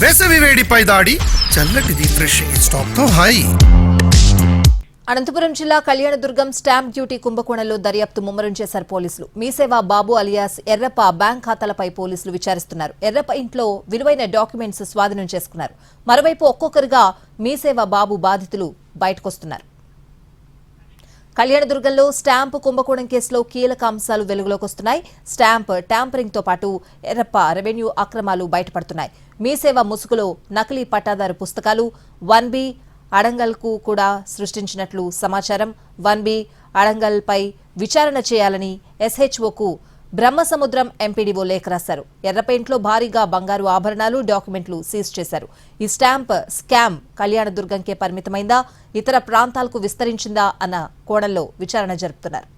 వేసవి వేడిపై దాడి. చల్లటి రిఫ్రెషింగ్ స్టాక్తో హాయి. అనంతపురం జిల్లా కళ్యాణదుర్గం స్టాంప్ డ్యూటీ కుంభకోణంలో దర్యాప్తు ముమ్మరం చేశారు పోలీసులు మీసేవా బాబు అలియాస్ ఎర్రప్ప బ్యాంక్ ఖాతాలపై పోలీసులు విచారిస్తున్నారు. ఎర్రప్ప ఇంట్లో విలువైన డాక్యుమెంట్స్ స్వాధీనం చేసుకున్నారు. మరోవైపు ఒక్కొక్కరుగా మీసేవా బాబు బాధితులు బయటకొస్తున్నారు. కళ్యాణదుర్గంలో స్టాంపు కుంభకోణం కేసులో కీలక అంశాలు వెలుగులోకి వస్తున్నాయి. స్టాంప్ ట్యాంపరింగ్తో పాటు ఎర్రప్ప రెవెన్యూ అక్రమాలు బయటపడుతున్నాయి. మీసేవ ముసుగులో నకిలీ పట్టాదారు పుస్తకాలు వన్ బి అడంగల్కు కూడా సృష్టించినట్లు సమాచారం. వన్ బి అడంగల్పై విచారణ చేయాలని ఎస్హెచ్ఓకు బ్రహ్మసముద్రం ఎంపీడీఓ లేఖ రాశారు. ఎర్రపేంట్లో భారీగా బంగారు ఆభరణాలు డాక్యుమెంట్లు సీజ్ చేశారు. ఈ స్టాంప్ స్కామ్ కళ్యాణదుర్గంకే పరిమితమైందా? ఇతర ప్రాంతాలకు విస్తరించిందా? అన్న కోణంలో విచారణ జరుపుతున్నారు.